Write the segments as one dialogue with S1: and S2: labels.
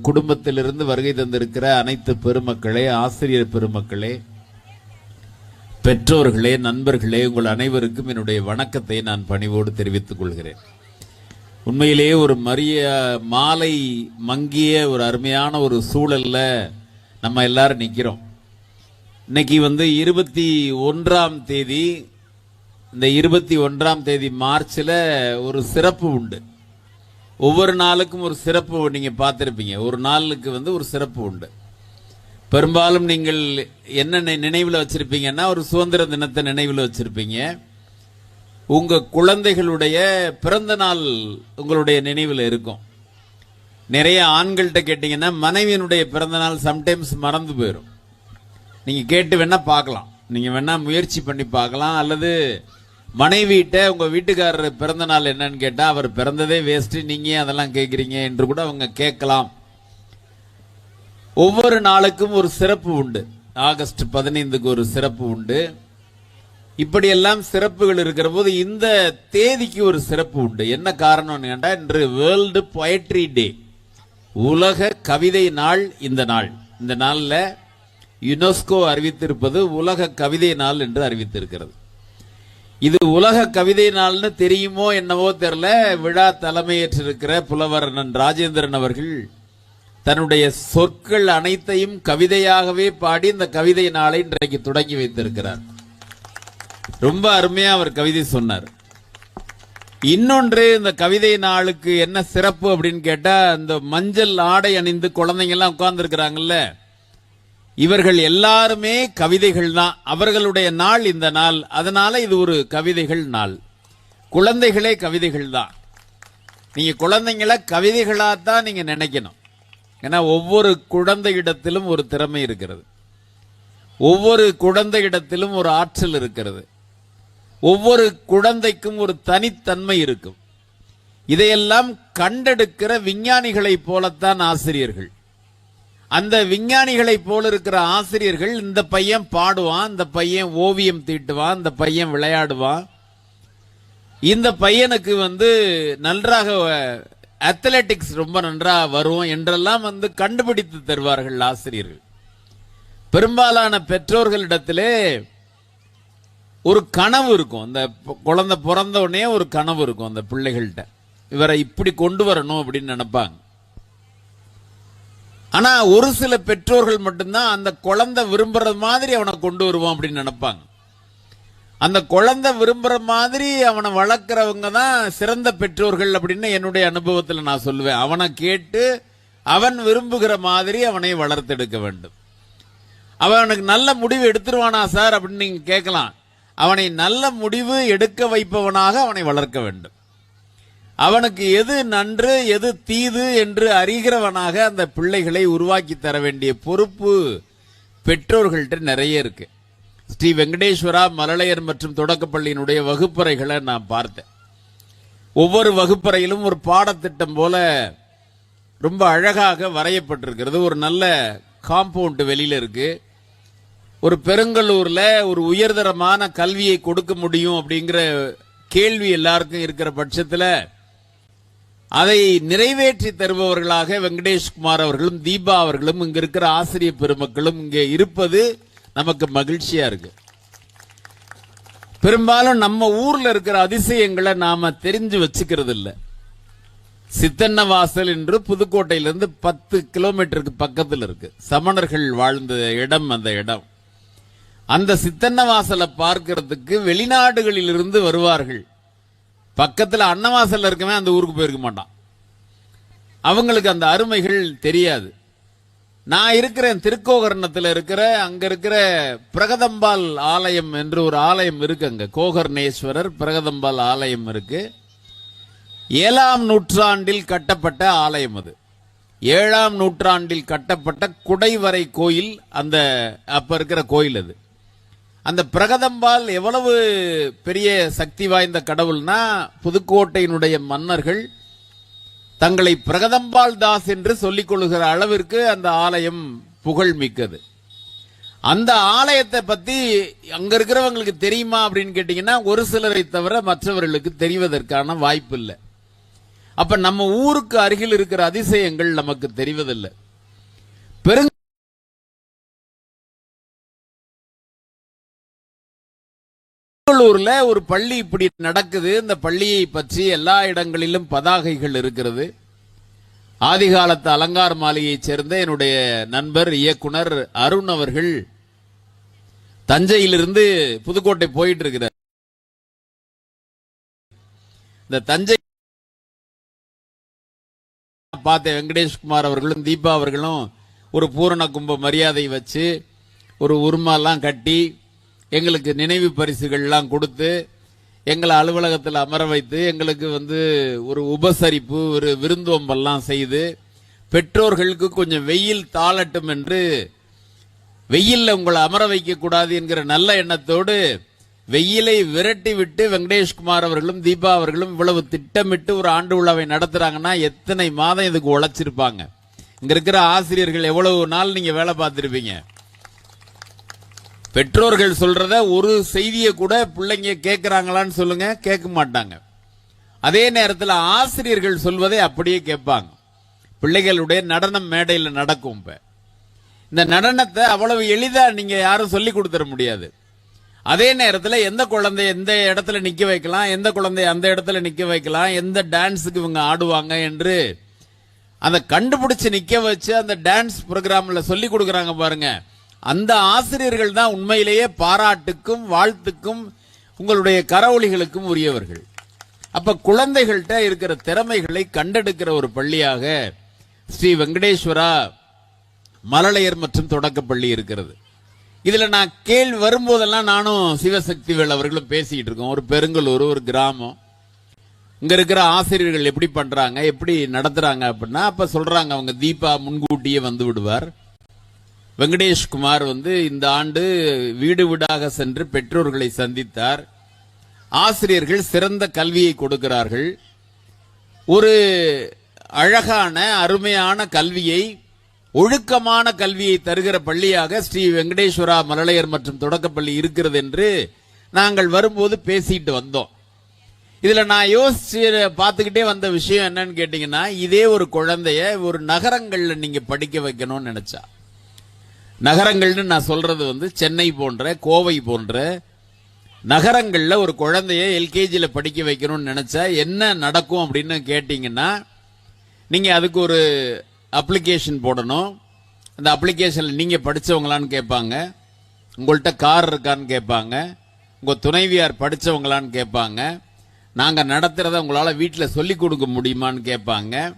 S1: குடும்பத்திலிருந்து வருகை தந்திருக்கிற அனைத்து பெருமக்களே ஆசிரியர் பெருமக்களே பெற்றோர்களே நண்பர்களே உங்கள் அனைவருக்கும் என்னுடைய வணக்கத்தை நான் பணிவோடு தெரிவித்துக் கொள்கிறேன். உண்மையிலேயே ஒரு மரிய மாலை மங்கிய ஒரு அருமையான ஒரு சூழல்ல நம்ம எல்லாரும் நிற்கிறோம் இன்னைக்கு வந்து இருபத்தி ஒன்றாம் தேதி இந்த இருபத்தி ஒன்றாம் தேதி மார்ச்சில் ஒரு சிறப்பு உண்டு. ஒவ்வொரு நாளுக்கும் ஒரு சிறப்பு நீங்க பார்த்துருப்பீங்க. ஒரு நாளுக்கு வந்து ஒரு சிறப்பு உண்டு. பெரும்பாலும் நீங்கள் என்ன நினைவில் நினைவுல வச்சிருப்பீங்கன்னா ஒரு சுதந்திர தினத்தை நினைவில் வச்சிருப்பீங்க. உங்க குழந்தைகளுடைய பிறந்த நாள் உங்களுடைய நினைவில் இருக்கும். நிறைய ஆண்கள்கிட்ட கேட்டீங்கன்னா மனைவியினுடைய பிறந்த நாள் சம்டைம்ஸ் மறந்து போயிடும் நீங்க கேட்டு வேணா பார்க்கலாம். நீங்க வேணா முயற்சி பண்ணி பார்க்கலாம். அல்லது மனைவிட்ட உங்க வீட்டுக்காரர் பிறந்த நாள் என்னன்னு கேட்டா அவர் பிறந்ததே வேஸ்ட் நீங்க அதெல்லாம் கேட்குறீங்க என்று கூட அவங்க கேட்கலாம். ஒவ்வொரு நாளுக்கும் ஒரு சிறப்பு உண்டு. ஆகஸ்ட் பதினைந்துக்கு ஒரு சிறப்பு உண்டு. இப்படியெல்லாம் சிறப்புகள் இருக்கிற போது இந்த தேதிக்கு ஒரு சிறப்பு உண்டு. என்ன காரணம்னு கேட்டா இன்று வேர்ல்டு பொயட்ரி டே உலக கவிதை நாள் இந்த நாள். இந்த நாளில் யுனெஸ்கோ அறிவித்திருப்பது உலக கவிதை நாள் என்று அறிவித்திருக்கிறது. இது உலக கவிதை நாள்னு தெரியுமோ என்னவோ தெரியல. விழா தலைமையேற்றிருக்கிற புலவர் நன் ராஜேந்திரன் அவர்கள் தன்னுடைய சொற்கள் அனைத்தையும் கவிதையாகவே பாடி இந்த கவிதை நாளை இன்றைக்கு தொடங்கி வைத்திருக்கிறார். ரொம்ப அருமையா அவர் கவிதை சொன்னார். இன்னொன்று இந்த கவிதை நாளுக்கு என்ன சிறப்பு அப்படின்னு கேட்டா இந்த மஞ்சள் ஆடை அணிந்து குழந்தைங்க எல்லாம் உட்கார்ந்து இருக்கிறாங்கல்ல இவர்கள் எல்லாருமே கவிதைகள் தான். அவர்களுடைய நாள் இந்த நாள். அதனால இது ஒரு கவிதைகள் நாள். குழந்தைகளே கவிதைகள் தான். நீங்க குழந்தைங்களை கவிதைகளா தான் நீங்க நினைக்கணும். ஏன்னா ஒவ்வொரு குழந்தை இடத்திலும் ஒரு திறமை இருக்கிறது. ஒவ்வொரு குழந்தையிடத்திலும் ஒரு ஆற்றல் இருக்கிறது. ஒவ்வொரு குழந்தைக்கும் ஒரு தனித்தன்மை இருக்கும். இதையெல்லாம் கண்டெடுக்கிற விஞ்ஞானிகளைப் போலத்தான் ஆசிரியர்கள். அந்த விஞ்ஞானிகளைப் போல இருக்கிற ஆசிரியர்கள் இந்த பையன் பாடுவான் இந்த பையன் ஓவியம் தீட்டுவான் இந்த பையன் விளையாடுவான். இந்த பையனுக்கு வந்து நன்றாக அத்லெட்டிக்ஸ் ரொம்ப நன்றாக வரும் என்றெல்லாம் வந்து கண்டுபிடித்து தருவார்கள் ஆசிரியர்கள். பெரும்பாலான பெற்றோர்களிடத்திலே ஒரு கனவு இருக்கும். அந்த குழந்தை பிறந்த உடனே ஒரு கனவு இருக்கும் அந்த பிள்ளைகள்கிட்ட இவரை இப்படி கொண்டு வரணும் அப்படின்னு நினைப்பாங்க. ஆனா ஒரு சில பெற்றோர்கள் மட்டும்தான் அந்த குழந்தை விரும்புறது மாதிரி அவனை கொண்டு வருவோம் அப்படின்னு நினைப்பாங்க. அந்த குழந்தை விரும்புற மாதிரி அவனை வளர்க்குறவங்க தான் சிறந்த பெற்றோர்கள் அப்படின்னு என்னுடைய அனுபவத்தில் நான் சொல்லுவேன். அவனை கேட்டு அவன் விரும்புகிற மாதிரி அவனை வளர்த்தெடுக்க வேண்டும். அவனுக்கு நல்ல முடிவு எடுத்துருவானா சார்? அப்படின்னு நீங்க கேட்கலாம். அவனை நல்ல முடிவு எடுக்க வைப்பவனாக அவனை வளர்க்க வேண்டும். அவனுக்கு எது நன்று எது தீது என்று அறிகிறவனாக அந்த பிள்ளைகளை உருவாக்கி தர வேண்டிய பொறுப்பு பெற்றோர்கள்ட்ட நிறைய இருக்கு. ஸ்ரீ வெங்கடேஸ்வரா மலலையர் மற்றும் தொடக்கப்பள்ளியினுடைய வகுப்பறைகளை நான் பார்த்தேன். ஒவ்வொரு வகுப்பறையிலும் ஒரு பாடத்திட்டம் போல ரொம்ப அழகாக வரையப்பட்டிருக்கிறது. ஒரு நல்ல காம்பவுண்ட் வெளியில இருக்கு. ஒரு பெருங்கல்லூர்ல ஒரு உயர்தரமான கல்வியை கொடுக்க முடியும் அப்படிங்கிற கேள்வி எல்லாருக்கும் இருக்கிற பட்சத்தில் அதை நிறைவேற்றி தருபவர்களாக வெங்கடேஷ்குமார் அவர்களும் தீபா அவர்களும் இங்க இருக்கிற ஆசிரியர் பெருமக்களும் இங்கே இருப்பது நமக்கு மகிழ்ச்சியா இருக்கு. பெரும்பாலும் நம்ம ஊர்ல இருக்கிற அதிசயங்களை நாம தெரிஞ்சு வச்சுக்கிறது இல்ல சித்தன்னவாசல் என்று புதுக்கோட்டையிலிருந்து பத்து கிலோமீட்டருக்கு பக்கத்தில் இருக்கு. சமணர்கள் வாழ்ந்த இடம் அந்த இடம். அந்த சித்தன்னவாசலை பார்க்கிறதுக்கு வெளிநாடுகளில் இருந்து வருவார்கள். பக்கத்தில் அன்னவாசல்ல இருக்கவன் அந்த ஊருக்கு போயிருக்க மாட்டான். அவங்களுக்கு அந்த அருமைகள் தெரியாது. நான் இருக்கிறேன் திருக்கோகர்ணத்தில் இருக்கிற அங்க இருக்கிற பிரகதம்பால் ஆலயம் என்று ஒரு ஆலயம் இருக்கு அங்க. கோகர்ணேஸ்வரர் பிரகதம்பால் ஆலயம் இருக்கு. ஏழாம் நூற்றாண்டில் கட்டப்பட்ட ஆலயம் அது. ஏழாம் நூற்றாண்டில் கட்டப்பட்ட குடைவரை கோயில் அந்த அப்ப இருக்கிற கோயில் அது. அந்த பிரகதம்பால் எவ்வளவு பெரிய சக்தி வாய்ந்த கடவுள்னா புதுக்கோட்டையினுடைய மன்னர்கள் தங்களை பிரகதம்பால் தாஸ் என்று சொல்லிக் கொள்கிற அளவிற்கு அந்த ஆலயம் புகழ் மிக்கது. அந்த ஆலயத்தை பத்தி அங்க இருக்கிறவங்களுக்கு தெரியுமா அப்படின்னு கேட்டீங்கன்னா ஒரு சிலரை தவிர மற்றவர்களுக்கு தெரிவதற்கான வாய்ப்பு இல்லை அப்ப நம்ம ஊருக்கு அருகில் இருக்கிற அதிசயங்கள் நமக்கு தெரிவதில்லை. திருவள்ளூர்ல ஒரு பள்ளி இப்படி நடக்குது. இந்த பள்ளியை பற்றி எல்லா இடங்களிலும் பதாகைகள் இருக்கிறது. ஆதிகாலத்து அலங்கார மாளிகையைச் சேர்ந்த என்னுடைய நண்பர் இயக்குனர் அருண் அவர்கள் தஞ்சையிலிருந்து புதுக்கோட்டை போயிட்டு இருக்கிறார் இந்த தஞ்சை பார்த்த வெங்கடேஷ்குமார் அவர்களும் தீபா அவர்களும் ஒரு பூரண கும்ப மரியாதை வச்சு ஒரு உருமாலாம் கட்டி எங்களுக்கு நினைவு பரிசுகள்லாம் கொடுத்து எங்களை அலுவலகத்தில் அமர வைத்து எங்களுக்கு வந்து ஒரு உபசரிப்பு ஒரு விருந்தோம்பெல்லாம் செய்து பெற்றோர்களுக்கு கொஞ்சம் வெயில் தாளட்டும் என்று வெயிலில் உங்களை அமர வைக்கக்கூடாது என்கிற நல்ல எண்ணத்தோடு வெயிலை விரட்டி விட்டு வெங்கடேஷ்குமார் அவர்களும் தீபா அவர்களும் இவ்வளவு திட்டமிட்டு ஒரு ஆண்டு விழாவை நடத்துகிறாங்கன்னா எத்தனை மாதம் இதுக்கு உழைச்சிருப்பாங்க. இங்கே இருக்கிற ஆசிரியர்கள் எவ்வளவு நாள் நீங்கள் வேலை பார்த்துருப்பீங்க? பெற்றோர்கள் சொல்றத ஒரு செய்தியை கூட பிள்ளைங்க கேட்குறாங்களான்னு சொல்லுங்க கேட்க மாட்டாங்க. அதே நேரத்தில் ஆசிரியர்கள் சொல்வதை அப்படியே கேட்பாங்க. பிள்ளைகளுடைய நடனம் மேடையில் நடக்கும் இப்ப. இந்த நடனத்தை அவ்வளவு எளிதா நீங்க யாரும் சொல்லி கொடுத்துட முடியாது. அதே நேரத்தில் எந்த குழந்தை எந்த இடத்துல நிக்க வைக்கலாம் எந்த குழந்தை அந்த இடத்துல நிக்க வைக்கலாம் எந்த டான்ஸுக்கு இவங்க ஆடுவாங்க என்று அந்த கண்டுபிடிச்சு நிக்க வச்சு அந்த டான்ஸ் ப்ரோக்ராம்ல சொல்லி கொடுக்குறாங்க பாருங்க. அந்த ஆசிரியர்கள் தான் உண்மையிலேயே பாராட்டுக்கும் வாழ்த்துக்கும் உங்களுடைய கரவொலிகளுக்கும் உரியவர்கள். அப்ப குழந்தைகள்கிட்ட இருக்கிற திறமைகளை கண்டெடுக்கிற ஒரு பள்ளியாக ஸ்ரீ வெங்கடேஸ்வரா மலலையர் மற்றும் தொடக்கப்பள்ளி இருக்கிறது. இதுல நான் கேள்வி வரும்போதெல்லாம் நானும் சிவசக்திவேல் அவர்களும் பேசிக்கிட்டு இருக்கோம். ஒரு பெருங்கலூர் ஒரு கிராமம். இங்க இருக்கிற ஆசிரியர்கள் எப்படி பண்றாங்க எப்படி நடத்துறாங்க அப்படின்னா அப்ப சொல்றாங்க அவங்க தீபா முன்கூட்டியே வந்து விடுவார். வெங்கடேஷ்குமார் வந்து இந்த ஆண்டு வீடு வீடாக சென்று பெற்றோர்களை சந்தித்தார். ஆசிரியர்கள் சிறந்த கல்வியை கொடுக்கிறார்கள். ஒரு அழகான அருமையான கல்வியை ஒழுக்கமான கல்வியை தருகிற பள்ளியாக ஸ்ரீ வெங்கடேஸ்வரா மழலையர் மற்றும் தொடக்கப்பள்ளி இருக்கிறது என்று நாங்கள் வரும்போது பேசிட்டு வந்தோம். இதுல நான் யோசிச்சு பார்த்துக்கிட்டே வந்த விஷயம் என்னன்னு கேட்டீங்கன்னா இதே ஒரு குழந்தைய ஒரு நகரங்களில் நீங்க படிக்க வைக்கணும்னு நினைச்சா. நகரங்கள்னு நான் சொல்றது வந்து சென்னை போன்ற கோவை போன்ற நகரங்களில் ஒரு குழந்தைய எல்கேஜியில் படிக்க வைக்கணும்னு நினச்சா என்ன நடக்கும் அப்படின்னு கேட்டிங்கன்னா நீங்கள் அதுக்கு ஒரு அப்ளிகேஷன் போடணும். அந்த அப்ளிகேஷனில் நீங்கள் படித்தவங்களான்னு கேட்பாங்க. உங்கள்கிட்ட கார் இருக்கான்னு கேட்பாங்க. உங்கள் துணைவியார் படித்தவங்களான்னு கேட்பாங்க. நாங்கள் நடத்துகிறத உங்களால் வீட்டில் சொல்லி கொடுக்க முடியுமான்னு கேட்பாங்க.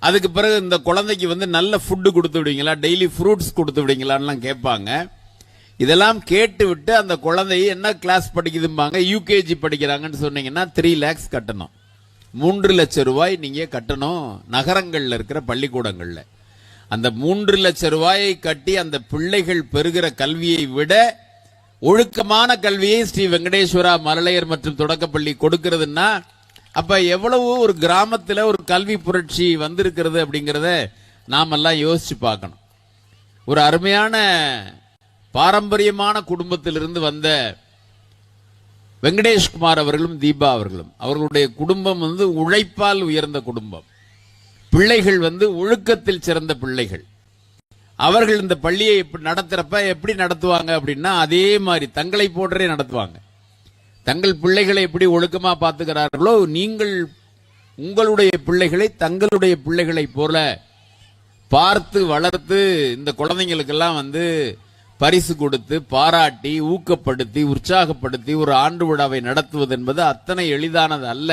S1: அதுக்கு பிறகு இந்த குழந்தைக்கு வந்து நல்ல ஃபுட்டு கொடுத்து விடுவீங்களா? டெய்லி ஃப்ரூட்ஸ் கொடுத்து விடுவீங்களான்லாம் கேட்பாங்க. இதெல்லாம் கேட்டு விட்டு அந்த குழந்தை என்ன கிளாஸ் படிக்குதும்பாங்க? யூகேஜி படிக்கிறாங்கன்னு சொன்னீங்கன்னா த்ரீ லேக்ஸ் கட்டணும். மூன்று லட்சம் ரூபாய் நீங்கள் கட்டணும் நகரங்களில் இருக்கிற பள்ளிக்கூடங்களில். அந்த மூன்று லட்சம் ரூபாயை கட்டி அந்த பிள்ளைகள் பெறுகிற கல்வியை விட ஒழுக்கமான கல்வியை ஸ்ரீ வெங்கடேஸ்வரா மழலையர் மற்றும் தொடக்கப்பள்ளி கொடுக்கிறதுன்னா அப்ப எவ்வளவு ஒரு கிராமத்துல ஒரு கல்வி புரட்சி வந்திருக்கிறது அப்படிங்கறத நாமெல்லாம் யோசிச்சு பார்க்கணும். ஒரு அருமையான பாரம்பரியமான குடும்பத்திலிருந்து வந்த வெங்கடேஷ்குமார் அவர்களும் தீபா அவர்களும். அவர்களுடைய குடும்பம் வந்து உழைப்பால் உயர்ந்த குடும்பம். பிள்ளைகள் வந்து ஒழுக்கத்தில் சிறந்த பிள்ளைகள். அவர்கள் இந்த பள்ளியை இப்ப நடத்துறப்ப எப்படி நடத்துவாங்க அப்படின்னா அதே மாதிரி தங்களை போன்றே நடத்துவாங்க. தங்கள் பிள்ளைகளை எப்படி ஒழுக்கமா பார்த்துக்கிறார்களோ நீங்கள் உங்களுடைய பிள்ளைகளை தங்களுடைய பிள்ளைகளைப் போல பார்த்து வளர்த்து இந்த குழந்தைங்களுக்கெல்லாம் வந்து பரிசு கொடுத்து பாராட்டி ஊக்கப்படுத்தி உற்சாகப்படுத்தி ஒரு ஆண்டு விழாவை நடத்துவது என்பது அத்தனை எளிதானது அல்ல.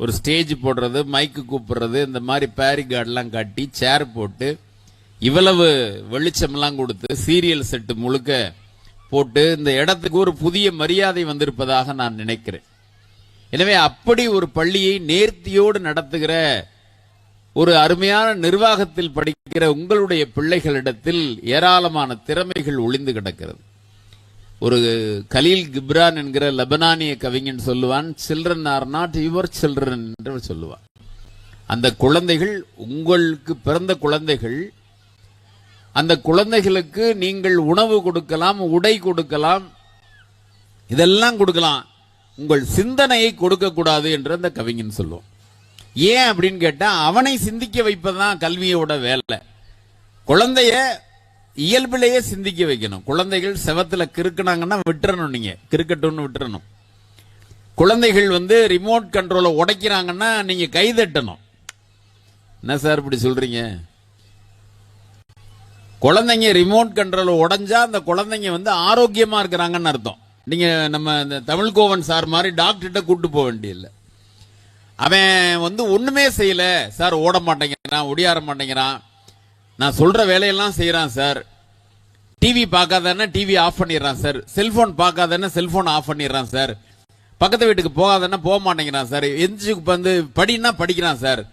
S1: ஒரு ஸ்டேஜ் போடுறது மைக்கு கூப்பிடுறது இந்த மாதிரி பேரிகார்டெலாம் கட்டி சேர் போட்டு இவ்வளவு வெளிச்சமெல்லாம் கொடுத்து சீரியல் செட்டு முழுக்க போட்டு இந்த இடத்துக்கு ஒரு புதிய மரியாதை வந்திருப்பதாக நான் நினைக்கிறேன். எனவே அப்படி ஒரு பள்ளியை நேர்த்தியோடு நடத்துகிற ஒரு அருமையான நிர்வாகத்தில் படிக்கிற உங்களுடைய பிள்ளைகளிடத்தில் ஏராளமான திறமைகள் ஒளிந்து கிடக்கிறது. ஒரு கலீல் கிப்ரான் என்கிற லெபனானிய கவிஞன் சொல்லுவான் children are not your children என்று சொல்லுவான். அந்த குழந்தைகள் உங்களுக்கு பிறந்த குழந்தைகள் அந்த குழந்தைகளுக்கு நீங்கள் உணவு கொடுக்கலாம் உடை கொடுக்கலாம் இதெல்லாம் கொடுக்கலாம். உங்கள் சிந்தனையை கொடுக்கக்கூடாது என்று அந்த கவிஞன் சொல்லுவோம் ஏன் அப்படின்னு கேட்டால் அவனை சிந்திக்க வைப்பதுதான் கல்வியோட வேலை. குழந்தைய இயல்பிலேயே சிந்திக்க வைக்கணும். குழந்தைகள் செவத்தில் கிறுக்குனாங்கன்னா விட்டுறணும் நீங்கள் கிறுக்கட்டும்னு விட்டுறணும். குழந்தைகள் வந்து ரிமோட் கண்ட்ரோலை உடைக்கிறாங்கன்னா நீங்கள் கைதட்டணும் என்ன சார் இப்படி சொல்கிறீங்க குழந்தைங்க ரிமோட் கண்ட்ரோல் உடஞ்சா அந்த குழந்தைங்க வந்து ஆரோக்கியமா இருக்கிறாங்கன்னு அர்த்தம். நீங்க நம்ம இந்த தமிழ்கோவன் சார் மாதிரி டாக்டர்கிட்ட கூட்டு போக வேண்டியதில்லை. அவன் வந்து ஒண்ணுமே செய்யல. சார் ஓட மாட்டேங்கிறான் ஒடியார மாட்டேங்கிறான். நான் சொல்ற வேலையெல்லாம் செய்யறான் சார். டிவி பார்க்காதன்னா டிவி ஆஃப் பண்ணிடுறான் சார். செல்போன் பார்க்காதன்னா செல்போன் ஆஃப் பண்ணிடுறான் சார். பக்கத்து வீட்டுக்கு போகாதன்னா போக மாட்டேங்கிறான் சார். எந்திரிச்சு வந்து படின்னா படிக்கிறான் சார்.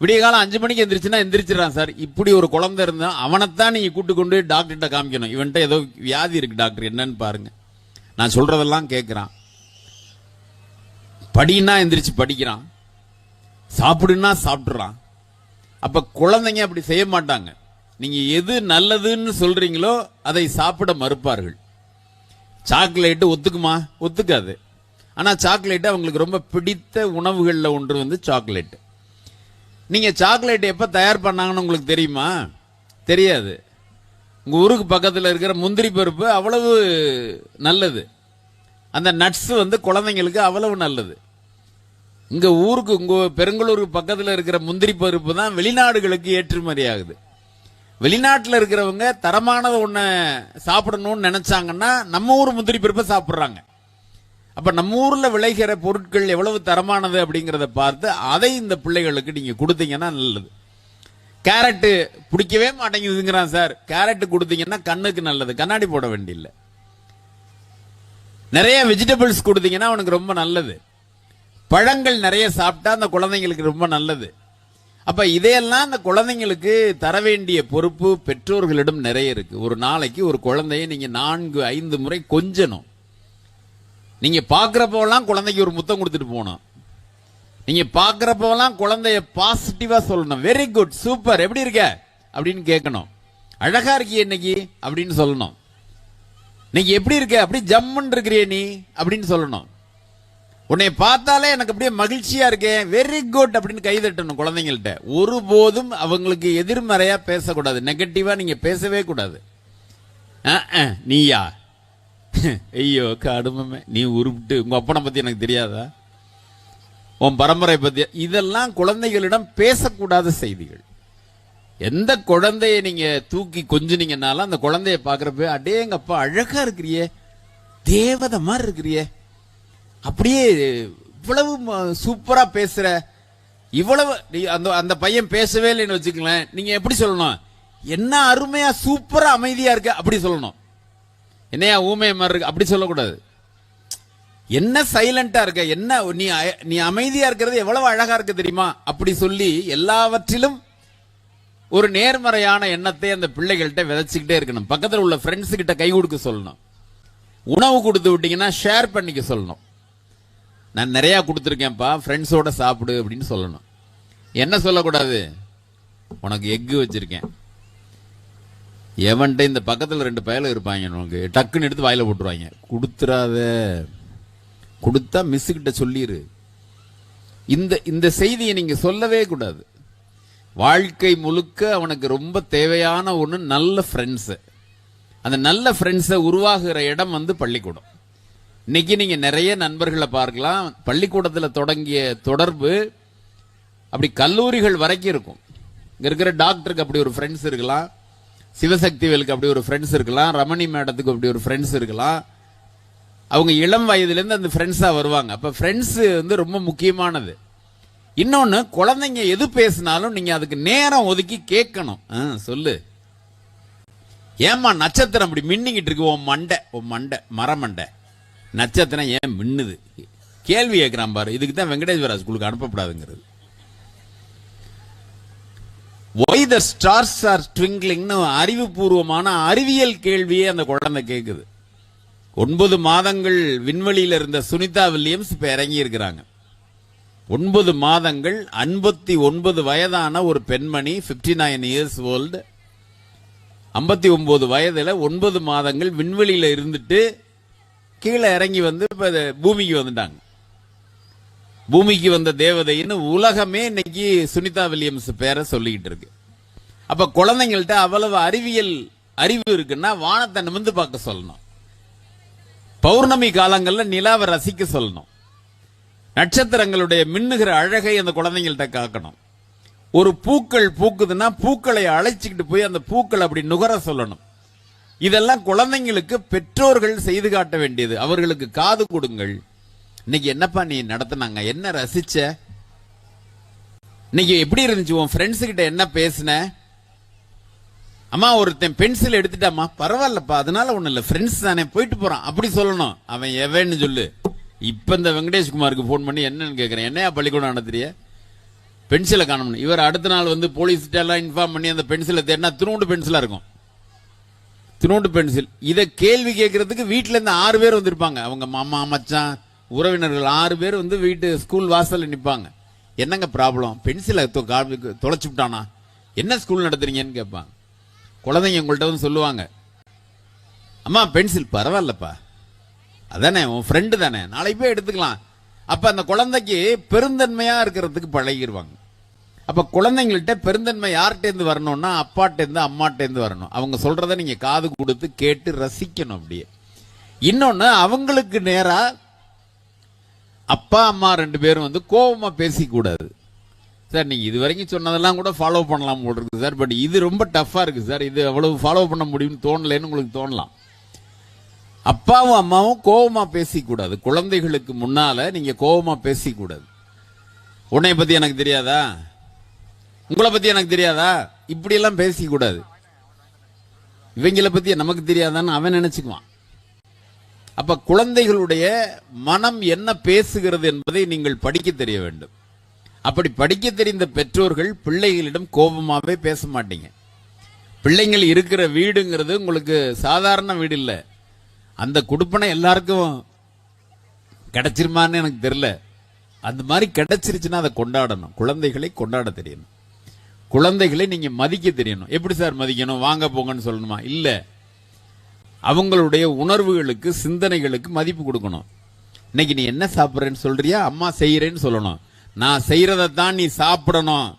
S1: விடிய காலம் அஞ்சு மணிக்கு எந்திரிச்சுன்னா எந்திரிச்சிடறான் சார். இப்படி ஒரு குழந்தை இருந்தா அவனைத்தான் நீங்க கூட்டு கொண்டு டாக்டர்கிட்ட காமிக்கணும். இவன்ட்ட ஏதோ வியாதி இருக்கு டாக்டர் என்னன்னு பாருங்க. நான் சொல்றதெல்லாம் கேட்குறான் படின்னா எந்திரிச்சு படிக்கிறான். சாப்பிடுன்னா சாப்பிட்றான். அப்ப குழந்தைங்க அப்படி செய்ய மாட்டாங்க. நீங்க எது நல்லதுன்னு சொல்றீங்களோ அதை சாப்பிட மறுப்பார்கள். சாக்லேட்டு ஒத்துக்குமா? ஒத்துக்காது. ஆனால் சாக்லேட்டு அவங்களுக்கு ரொம்ப பிடித்த உணவுகளில் ஒன்று வந்து சாக்லேட்டு நீங்கள் சாக்லேட் எப்போ தயார் பண்ணாங்கன்னு உங்களுக்கு தெரியுமா? தெரியாது. உங்கள் ஊருக்கு பக்கத்தில் இருக்கிற முந்திரி பருப்பு அவ்வளவு நல்லது. அந்த நட்ஸ் வந்து குழந்தைங்களுக்கு அவ்வளவு நல்லது. இங்கே ஊருக்கு உங்கள் பெருங்கலூருக்கு பக்கத்தில் இருக்கிற முந்திரி பருப்பு தான் வெளிநாடுகளுக்கு ஏற்றுமதி ஆகுது வெளிநாட்டில் இருக்கிறவங்க தரமானதை ஒன்று சாப்பிடணும்னு நினச்சாங்கன்னா நம்ம ஊர் முந்திரி பருப்பை சாப்பிட்றாங்க. அப்ப நம்ம ஊர்ல விளைகிற பொருட்கள் எவ்வளவு தரமானது அப்படிங்கிறத பார்த்து அதை இந்த பிள்ளைகளுக்கு நீங்க கொடுத்தீங்கன்னா நல்லது. கேரட்டு பிடிக்கவே மாட்டேங்குதுங்கிறான் சார். கேரட்டு கொடுத்தீங்கன்னா கண்ணுக்கு நல்லது. கண்ணாடி போட வேண்டியில்லை. நிறைய வெஜிடபிள்ஸ் கொடுத்தீங்கன்னா அவனுக்கு ரொம்ப நல்லது. பழங்கள் நிறைய சாப்பிட்டா அந்த குழந்தைங்களுக்கு ரொம்ப நல்லது. அப்ப இதையெல்லாம் அந்த குழந்தைங்களுக்கு தர வேண்டிய பொறுப்பு பெற்றோர்களிடம் நிறைய இருக்கு. ஒரு நாளைக்கு ஒரு குழந்தைய நீங்க நான்கு ஐந்து முறை கொஞ்சணும். நீங்க பாக்குறப்போலாம் குழந்தைக்கு ஒரு முத்தம் கொடுத்துட்டு போகணும். நீங்க பாக்குறப்போலாம் குழந்தைய பாசிட்டிவா சொல்லணும். வெரி குட் சூப்பர் எப்படி இருக்க? அப்படின்னு கேட்கணும். அழகா இருக்கியே இன்னைக்கு? அப்படின்னு சொல்லணும். இன்னைக்கு எப்படி இருக்க? அப்படி ஜம்முன்னு இருக்கிறியே நீ? அப்படின்னு சொல்லணும். உன்னை பார்த்தாலே எனக்கு அப்படியே மகிழ்ச்சியா இருக்கேன் வெரி குட் அப்படின்னு கைதட்டணும் குழந்தைங்கள்ட்ட. ஒருபோதும் அவங்களுக்கு எதிர்மறையா பேசக்கூடாது. நெகட்டிவா நீங்க பேசவே கூடாது. நீயா? ஐயோ கடுமை நீ உருப்பிட்டு உங்க அப்பனை பத்தி எனக்கு தெரியாதா? உன் பரம்பரை பத்தி. இதெல்லாம் குழந்தைகளிடம் பேசக்கூடாத செய்திகள். எந்த குழந்தைய நீங்க தூக்கி கொஞ்சினீங்கன்னாலும் அந்த குழந்தைய பாக்குறப்ப அப்பா அழகா இருக்கிறியே. தேவதை மாதிரி இருக்கிறியே. அப்படியே இவ்வளவு ம- சூப்பரா பேசுற. இவ்வளவு நீ- அந்த அந்த பையன் பேசவே இல்லைன்னு வச்சுக்கங்களேன். நீங்க எப்படி சொல்லணும்? என்ன அருமையா சூப்பரா அமைதியா இருக்க அப்படி சொல்லணும். என்னையா ஊமை மாதிரி இருக்கு? அப்படி சொல்லக்கூடாது. என்ன சைலண்டா இருக்க? என்ன நீ நீ அமைதியா இருக்கிறது எவ்வளவு அழகா இருக்கு தெரியுமா? அப்படி சொல்லி எல்லாவற்றிலும் ஒரு நேர்மறையான எண்ணத்தை அந்த பிள்ளைகள்கிட்ட விதைச்சுக்கிட்டே இருக்கணும். பக்கத்தில் உள்ள ஃப்ரெண்ட்ஸ் கிட்ட கை கொடுக்க சொல்லணும். உணவு கொடுத்து விட்டீங்கன்னா ஷேர் பண்ணிக்க சொல்லணும். நான் நிறையா கொடுத்துருக்கேன்ப்பா ஃப்ரெண்ட்ஸோட சாப்பிடு அப்படின்னு சொல்லணும். என்ன சொல்லக்கூடாது? உனக்கு எக்கு வச்சிருக்கேன். எவன்கிட்ட இந்த பக்கத்தில் ரெண்டு பயல இருப்பாங்க உனக்கு டக்குன்னு எடுத்து வாயில் போட்டுருவாங்க. கொடுத்துறாத. கொடுத்தா மிஸ்ஸுக்கிட்ட சொல்லிடு இந்த இந்த செய்தியை நீங்கள் சொல்லவே கூடாது. வாழ்க்கை முழுக்க அவனுக்கு ரொம்ப தேவையான ஒன்று நல்ல ஃப்ரெண்ட்ஸு அந்த நல்ல ஃப்ரெண்ட்ஸை உருவாகிற இடம் வந்து பள்ளிக்கூடம். இன்னைக்கு நீங்கள் நிறைய நண்பர்களை பார்க்கலாம். பள்ளிக்கூடத்தில் தொடங்கிய தொடர்பு அப்படி கல்லூரிகள் வரைக்கும் இருக்கும். இங்கே இருக்கிற டாக்டருக்கு அப்படி ஒரு ஃப்ரெண்ட்ஸ் இருக்கலாம். சிவசக்திவேலுக்கு அப்படி ஒரு ஃப்ரெண்ட்ஸ் இருக்கலாம் ரமணி மேடத்துக்கு அப்படி ஒரு ஃப்ரெண்ட்ஸ் இருக்கலாம். அவங்க இளம் வயதுலேருந்து அந்த ஃப்ரெண்ட்ஸாக வருவாங்க. அப்போ ஃப்ரெண்ட்ஸ் வந்து ரொம்ப முக்கியமானது. இன்னொன்று குழந்தைங்க எது பேசினாலும் நீங்கள் அதுக்கு நேரம் ஒதுக்கி கேட்கணும். ஆ, சொல்லு. ஏம்மா நட்சத்திரம் அப்படி மின்னிக்கிட்டு இருக்கு? உன் மண்டை உன் மண்டை மரமண்டை. நட்சத்திரம் ஏன் மின்னுது? கேள்வி கேட்குறான் பாரு. இதுக்கு தான் வெங்கடேஸ்வரா ஸ்கூலுக்கு அனுப்பப்படாதுங்கிறது. ஒய் த ஸ்டார்ஸ் ஆர் ட்விங்க்லிங்னு அறிவுபூர்வமான அறிவியல் கேள்வியே அந்த குழந்தை கேட்குது ஒன்பது மாதங்கள் விண்வெளியில் இருந்த சுனிதா வில்லியம்ஸ் இப்போ இறங்கி இருக்கிறாங்க. ஒன்பது மாதங்கள் ஐம்பத்தி ஒன்பது வயதான ஒரு பெண்மணி 59 நைன் இயர்ஸ் ஓல்டு ஐம்பத்தி ஒன்பது வயதில் ஒன்பது மாதங்கள் விண்வெளியில் இருந்துட்டு கீழே இறங்கி வந்து இப்போ பூமிக்கு வந்துட்டாங்க. பூமிக்கு வந்த தேவதைன்னு உலகமே இன்னைக்கு சுனிதா வில்லியம்ஸ் பேரை சொல்லிக்கிட்டு இருக்கு. அப்ப குழந்தைங்கள்ட்ட அவ்வளவு அறிவியல் அறிவு இருக்குன்னா வானத்தை நிமிந்து பார்க்க சொல்லணும். பௌர்ணமி காலங்களில் நிலாவை ரசிக்க சொல்லணும். நட்சத்திரங்களுடைய மின்னுகிற அழகை அந்த குழந்தைங்கள்ட்ட காக்கணும். ஒரு பூக்கள் பூக்குதுன்னா பூக்களை அழைச்சிக்கிட்டு போய் அந்த பூக்கள் அப்படி நுகர சொல்லணும். இதெல்லாம் குழந்தைங்களுக்கு பெற்றோர்கள் செய்து காட்ட வேண்டியது. அவர்களுக்கு காது கொடுங்கள். இன்னைக்கு என்னப்பா நீ நடத்தினாங்க? என்ன ரசிச்ச? இன்னைக்கு எப்படி இருந்துச்சு? உன் ஃப்ரெண்ட்ஸ் கிட்ட என்ன பேசின? அம்மா ஒருத்தன் பென்சில் எடுத்துட்டாமா பரவாயில்லப்பா அதனால ஒண்ணு இல்ல. ஃப்ரெண்ட்ஸ் தானே. போயிட்டு போறான். அப்படி சொல்லணும். அவன் எவன்னு சொல்லு. இப்ப இந்த வெங்கடேஷ்குமாருக்கு ஃபோன் பண்ணி என்னன்னு கேக்குறேன். என்னையா பள்ளிக்கூடம் நடத்துறிய? பென்சிலை காணணும் இவர் அடுத்த நாள் வந்து போலீஸ்கிட்ட எல்லாம் இன்ஃபார்ம் பண்ணி அந்த பென்சிலை தேடினா திருவுண்டு பென்சிலா இருக்கும். திருவுண்டு பென்சில் இதை கேள்வி கேட்கறதுக்கு வீட்ல இருந்து ஆறு பேர் வந்திருப்பாங்க. அவங்க மாமா மச்சான் உறவினர்கள் ஆறு பேர் வந்து வீட்டு ஸ்கூல் வாசல்ல நிப்பாங்க. என்னங்க ப்ராப்ளம் பென்சிலை தொ- காமி- தொலைச்சு விட்டானா? என்ன ஸ்கூல் நடத்துறீங்கன்னு கேட்பாங்க. குழந்தைங்க உங்கள்கிட்ட வந்து சொல்லுவாங்க அம்மா பென்சில் பரவாயில்லப்பா. அதானே உன் ஃப்ரெண்டு தானே. நாளைக்கு போய் எடுத்துக்கலாம். அப்ப அந்த குழந்தைக்கு பெருந்தன்மையா இருக்கிறதுக்கு பழகிடுவாங்க அப்ப குழந்தைங்கள்ட்ட பெருந்தன்மை யார்கிட்டேருந்து வரணும்னா அப்பாட்டேருந்து அம்மாட்டேருந்து வரணும். அவங்க சொல்கிறத நீங்க காது கொடுத்து கேட்டு ரசிக்கணும் அப்படியே. இன்னொன்னு அவங்களுக்கு நேராக அப்பா அம்மா ரெண்டு பேரும் வந்து கோபமாக பேசிக்கூடாது. சார் நீங்கள் இது வரைக்கும் சொன்னதெல்லாம் கூட ஃபாலோ பண்ணலாம் போல் இருக்கு சார் பட் இது ரொம்ப டஃப்பாக இருக்குது சார். இது அவ்வளவு ஃபாலோ பண்ண முடியும்னு தோணலைன்னு உங்களுக்கு தோணலாம். அப்பாவும் அம்மாவும் கோபமாக பேசிக்கூடாது. குழந்தைகளுக்கு முன்னால் நீங்கள் கோபமாக பேசிக்கூடாது. உன்னை பற்றி எனக்கு தெரியாதா? உங்களை பற்றி எனக்கு தெரியாதா? இப்படியெல்லாம் பேசிக்கூடாது. இவங்களை பற்றி நமக்கு தெரியாதான்னு அவன் நினச்சிக்குவான். அப்ப குழந்தைகளுடைய மனம் என்ன பேசுகிறது என்பதை நீங்கள் படிக்க தெரிய வேண்டும். அப்படி படிக்க தெரிந்த பெற்றோர்கள் பிள்ளைகளிடம் கோபமாகவே பேச மாட்டீங்க. பிள்ளைங்கள் இருக்கிற வீடுங்கிறது உங்களுக்கு சாதாரண வீடு இல்லை. அந்த குடுப்பனை எல்லாருக்கும் கிடைச்சிருமான்னு எனக்கு தெரியல. அந்த மாதிரி கிடைச்சிருச்சுன்னா அதை கொண்டாடணும். குழந்தைகளை கொண்டாட தெரியணும். குழந்தைகளை நீங்க மதிக்க தெரியணும். எப்படி சார் மதிக்கணும்? வாங்க போங்கன்னு சொல்லணுமா? இல்லை. அவங்களுடைய உணர்வுகளுக்கு சிந்தனைகளுக்கு மதிப்பு கொடுக்கணும். இன்னைக்கு நீ என்ன சாப்பிட்றேன்னு சொல்றியா? அம்மா செய்கிறேன்னு சொல்லணும். நான் செய்கிறத தான் நீ சாப்பிடணும்.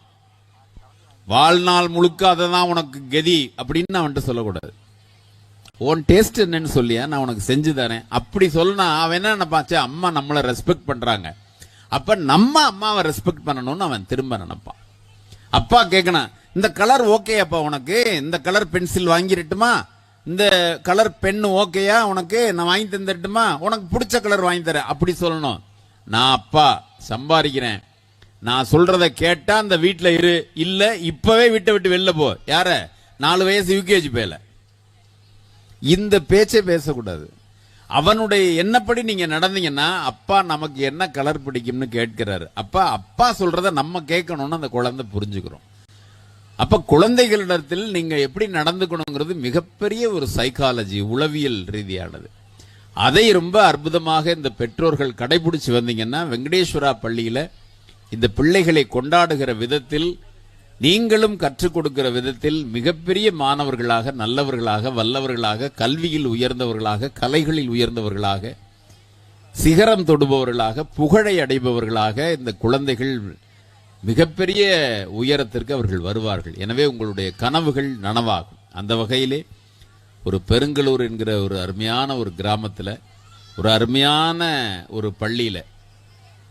S1: வாழ்நாள் முழுக்க அதை தான் உனக்கு கதி அப்படின்னு நான் அவன்கிட்ட சொல்லக்கூடாது. உன் டேஸ்ட் என்னன்னு சொல்லியா? நான் உனக்கு செஞ்சு தரேன். அப்படி சொல்லினா அவன் என்ன நினைப்பான்? அம்மா நம்மளை ரெஸ்பெக்ட் பண்றாங்க. அப்ப நம்ம அம்மாவை ரெஸ்பெக்ட் பண்ணணும்னு அவன் திரும்ப நினைப்பான். அப்பா கேட்கணும் இந்த கலர் ஓகே அப்பா உனக்கு? இந்த கலர் பென்சில் வாங்கிடட்டுமா? இந்த கலர் பென் ஓகேயா? உனக்கு? நான் வாங்கி தந்துட்டுமா உனக்கு பிடிச்ச கலர் வாங்கி தரேன். அப்படி சொல்லணும். நான் அப்பா சம்பாதிக்கிறேன். நான் சொல்றத கேட்டா அந்த வீட்டில் இரு. இல்ல இப்பவே வீட்டை விட்டு வெளில போ. யார? நாலு வயசு யூகேஜி பேல இந்த பேச்சே பேசக்கூடாது. அவனுடைய என்னப்படி நீங்க நடந்தீங்கன்னா அப்பா நமக்கு என்ன கலர் பிடிக்கும்னு கேட்கிறாரு. அப்பா அப்பா சொல்றத நம்ம கேட்கணும்னு அந்த குழந்தை புரிஞ்சுக்கிறோம். அப்ப குழந்தைகளிடத்தில் நீங்க எப்படி நடந்துக்கணுங்கிறது மிகப்பெரிய ஒரு சைக்காலஜி உளவியல் ரீதியானது. அதை ரொம்ப அற்புதமாக இந்த பெற்றோர்கள் கடைபிடிச்சு வந்தீங்கன்னா வெங்கடேஸ்வரா பள்ளியில இந்த பிள்ளைகளை கொண்டாடுகிற விதத்தில் நீங்களும் கற்றுக் கொடுக்கிற விதத்தில் மிகப்பெரிய மாணவர்களாக நல்லவர்களாக வல்லவர்களாக கல்வியில் உயர்ந்தவர்களாக கலைகளில் உயர்ந்தவர்களாக சிகரம் தொடுபவர்களாக புகழை அடைபவர்களாக இந்த குழந்தைகள் மிகப்பெரிய உயரத்திற்கு அவர்கள் வருவார்கள். எனவே உங்களுடைய கனவுகள் நனவாகும். அந்த வகையிலே ஒரு பெருங்கலூர் என்கிற ஒரு அருமையான ஒரு கிராமத்தில் ஒரு அருமையான ஒரு பள்ளியில்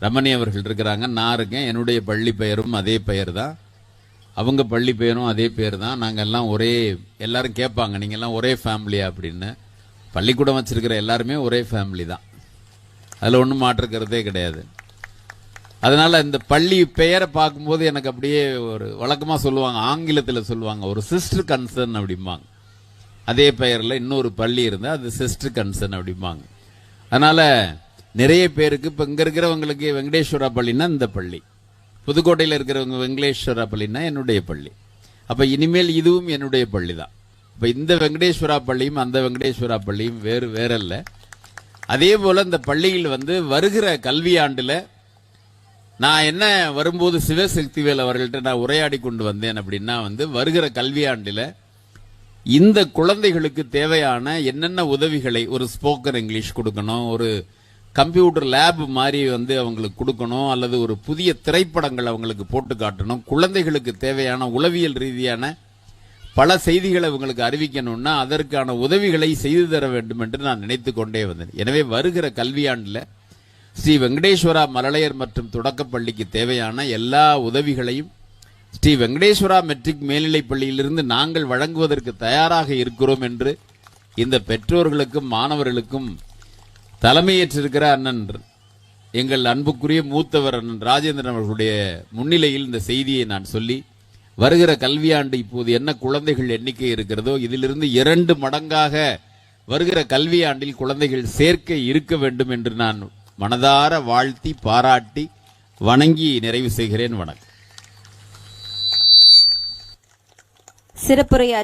S1: ரமணி அவர்கள் இருக்கிறாங்க. நான் இருக்கேன். என்னுடைய பள்ளி பெயரும் அதே பெயர் தான் அவங்க பள்ளி பெயரும் அதே பேர் தான் நாங்கள் எல்லாம் ஒரே எல்லாரும் கேட்பாங்க நீங்கள் எல்லாம் ஒரே ஃபேமிலியா அப்படின்னு. பள்ளிக்கூடம் வச்சிருக்கிற எல்லாருமே ஒரே ஃபேமிலி தான். அதில் ஒன்றும் மாற்றுக்கிறதே கிடையாது. அதனால் இந்த பள்ளி பெயரை பார்க்கும்போது எனக்கு அப்படியே ஒரு வழக்கமாக சொல்லுவாங்க ஆங்கிலத்தில் சொல்லுவாங்க ஒரு சிஸ்டர் கன்சர்ன் அப்படிம்பாங்க. அதே பெயரில் இன்னொரு பள்ளி இருந்தால் அது சிஸ்டர் கன்சர்ன் அப்படிம்பாங்க. அதனால் நிறைய பேருக்கு இப்போ இங்கே இருக்கிறவங்களுக்கு வெங்கடேஸ்வரா பள்ளினா இந்த பள்ளி. புதுக்கோட்டையில் இருக்கிறவங்க வெங்கடேஸ்வரா பள்ளின்னா என்னுடைய பள்ளி. அப்போ இனிமேல் இதுவும் என்னுடைய பள்ளி தான் இப்போ இந்த வெங்கடேஸ்வரா பள்ளியும் அந்த வெங்கடேஸ்வரா பள்ளியும் வேறு வேறல்ல. அதே போல் இந்த பள்ளியில் வந்து வருகிற கல்வியாண்டில் நான் என்ன வரும்போது சிவசக்திவேல் அவர்கள்ட்ட நான் உரையாடி கொண்டு வந்தேன் அப்படின்னா வந்து வருகிற கல்வியாண்டில் இந்த குழந்தைகளுக்கு தேவையான என்னென்ன உதவிகளை ஒரு ஸ்போக்கன் இங்கிலீஷ் கொடுக்கணும் ஒரு கம்ப்யூட்டர் லேப் மாதிரி வந்து அவங்களுக்கு கொடுக்கணும் அல்லது ஒரு புதிய திரைப்படங்கள் அவங்களுக்கு போட்டு காட்டணும் குழந்தைகளுக்கு தேவையான உளவியல் ரீதியான பல செய்திகளை அவங்களுக்கு அறிவிக்கணும்னா அதற்கான உதவிகளை செய்து தர வேண்டும் என்று நான் நினைத்து கொண்டே வந்தேன். எனவே வருகிற கல்வியாண்டில் ஸ்ரீ வெங்கடேஸ்வரா மழலையர் மற்றும் தொடக்கப்பள்ளிக்கு தேவையான எல்லா உதவிகளையும் ஸ்ரீ வெங்கடேஸ்வரா மெட்ரிக் மேல்நிலைப் பள்ளியிலிருந்து நாங்கள் வழங்குவதற்கு தயாராக இருக்கிறோம் என்று இந்த பெற்றோர்களுக்கும் மாணவர்களுக்கும் தலைமையேற்றிருக்கிற அண்ணன் எங்கள் அன்புக்குரிய மூத்தவர் அண்ணன் ராஜேந்திரன் அவர்களுடைய முன்னிலையில் இந்த செய்தியை நான் சொல்லி வருகிற கல்வியாண்டு இப்போது என்ன குழந்தைகள் எண்ணிக்கை இருக்கிறதோ இதிலிருந்து இரண்டு மடங்காக வருகிற கல்வியாண்டில் குழந்தைகள் சேர்க்கை இருக்க வேண்டும் என்று நான் மனதார வாழ்த்தி பாராட்டி வணங்கி நிறைவு செய்கிறேன். வணக்கம்.
S2: சிறப்புரையா